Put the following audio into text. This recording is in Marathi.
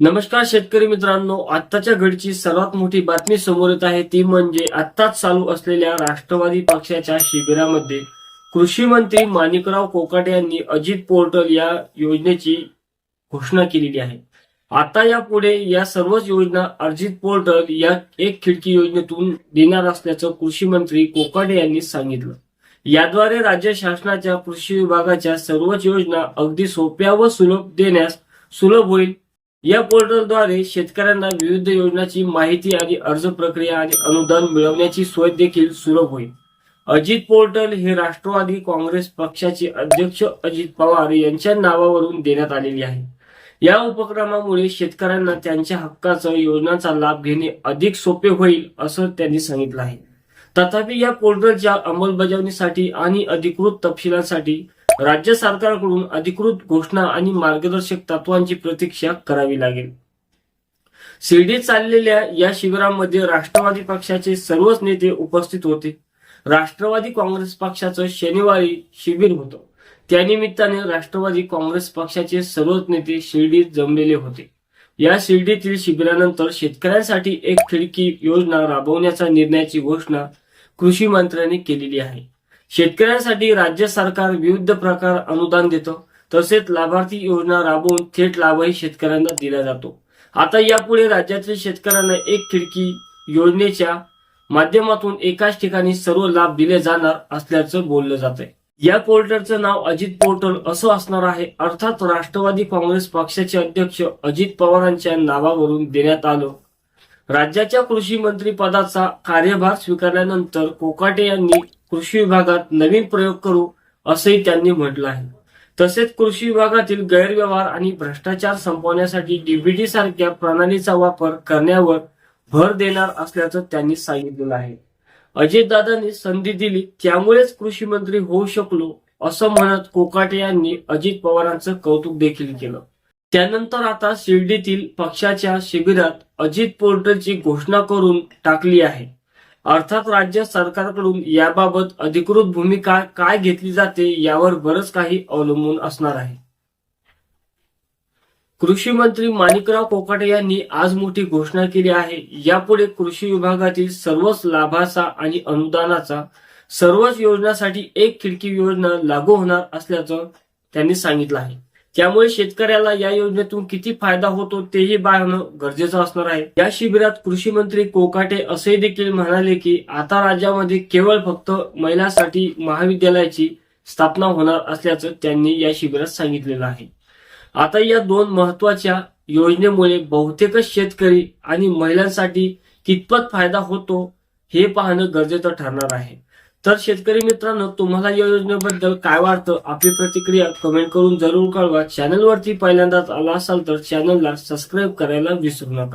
नमस्कार शेतकरी मित्रांनो आत्ताच्या घडीची सर्वात मोठी बातमी समोर येत आहे. ती म्हणजे आत्ताच चालू असलेल्या राष्ट्रवादी पक्षाच्या शिबिरामध्ये कृषी मंत्री माणिकराव कोकाटे यांनी अजित पोर्टल या योजनेची घोषणा केलेली आहे. आता यापुढे या सर्वच योजना अजित पोर्टल या एक खिडकी योजनेतून देणार असल्याचं कृषी मंत्री कोकाटे यांनी सांगितलं. याद्वारे राज्य शासनाच्या कृषी विभागाच्या सर्वच योजना अगदी सोप्या व सुलभ देण्यास सुलभ होईल या पोर्टलद्वारे शेतकऱ्यांना विविध योजनांची माहिती आणि अर्ज प्रक्रिया आणि अनुदान मिळवण्याची सोय देखील सुलभ होईल. अजित पोर्टल हे राष्ट्रवादी काँग्रेस पक्षाचे अध्यक्ष अजित पवार यांच्या नावावरून देण्यात आलेली आहे. या उपक्रमामुळे शेतकऱ्यांना त्यांच्या हक्काचा योजनांचा लाभ घेणे अधिक सोपे होईल असं त्यांनी सांगितलं आहे. तथापि या पोर्टलच्या अंमलबजावणीसाठी आणि अधिकृत तपशिलांसाठी राज्य सरकारकडून अधिकृत घोषणा आणि मार्गदर्शक तत्वांची प्रतीक्षा करावी लागेल. शिर्डीत चाललेल्या या शिबिरामध्ये राष्ट्रवादी पक्षाचे सर्वच नेते उपस्थित होते. राष्ट्रवादी काँग्रेस पक्षाचं शनिवारी शिबिर होतं. त्यानिमित्ताने राष्ट्रवादी काँग्रेस पक्षाचे सर्वच नेते शिर्डीत जमलेले होते. या शिर्डीतील शिबिरानंतर शेतकऱ्यांसाठी एक खिडकी योजना राबवण्याचा निर्णयाची घोषणा कृषी मंत्र्यांनी केलेली आहे. शेतकऱ्यांसाठी राज्य सरकार विविध प्रकार अनुदान देतं. तसेच लाभार्थी योजना राबवून थेट लाभही शेतकऱ्यांना दिला जातो. आता यापुढे राज्यातील शेतकऱ्यांना एक खिडकी योजनेच्या माध्यमातून एकाच ठिकाणी सर्व लाभ दिले जाणार असल्याचं बोललं जात आहे या पोर्टलचं नाव अजित पोर्टल असं असणार आहे. अर्थात राष्ट्रवादी काँग्रेस पक्षाचे अध्यक्ष अजित पवारांच्या नावावरून देण्यात आलं. राज्याच्या कृषी मंत्री पदाचा कार्यभार स्वीकारल्यानंतर कोकाटे यांनी कृषी विभागात नवीन प्रयोग करू असंही त्यांनी म्हटलं आहे. तसेच कृषी विभागातील गैरव्यवहार आणि भ्रष्टाचार संपवण्यासाठी डीबीटी सारख्या प्रणालीचा वापर करण्यावर भर देणार असल्याचं त्यांनी सांगितलेलं आहे. अजितदादांनी संधी दिली त्यामुळेच कृषी मंत्री होऊ शकलो असं म्हणत कोकाटे यांनी अजित पवारांचं कौतुक देखील केलं. त्यानंतर आता शिर्डीतील पक्षाच्या शिबिरात अजित पोर्टलची घोषणा करून टाकली आहे. अर्थात राज्य सरकारकडून याबाबत अधिकृत भूमिका काय घेतली जाते यावर बरंच काही अवलंबून असणार आहे. कृषी मंत्री माणिकराव कोकाटे यांनी आज मोठी घोषणा केली आहे. यापुढे कृषी विभागातील सर्वच लाभाचा आणि अनुदानाचा सर्वच योजनासाठी एक खिडकी योजना लागू होणार असल्याचं त्यांनी सांगितलं आहे. त्यामुळे शेतकऱ्याला या योजनेतून किती फायदा होतो तेही पाहणं गरजेचं असणार आहे. या शिबिरात कृषी मंत्री कोकाटे असे देखील म्हणाले की आता राज्यामध्ये केवळ फक्त महिलांसाठी महाविद्यालयाची स्थापना होणार असल्याचं त्यांनी या शिबिरात सांगितलेलं आहे. आता या दोन महत्त्वाच्या योजनेमुळे बहुतेकच शेतकरी आणि महिलांसाठी कितपत फायदा होतो हे पाहणं गरजेचं ठरणार आहे. तर शेतकरी मित्रांनो तुम्हाला या योजनेबद्दल काय वाटतं? आपली प्रतिक्रिया कमेंट करून जरूर कळवा. चॅनलवरती पहिल्यांदाच आला असाल तर चॅनलला सबस्क्राईब करायला विसरू नका.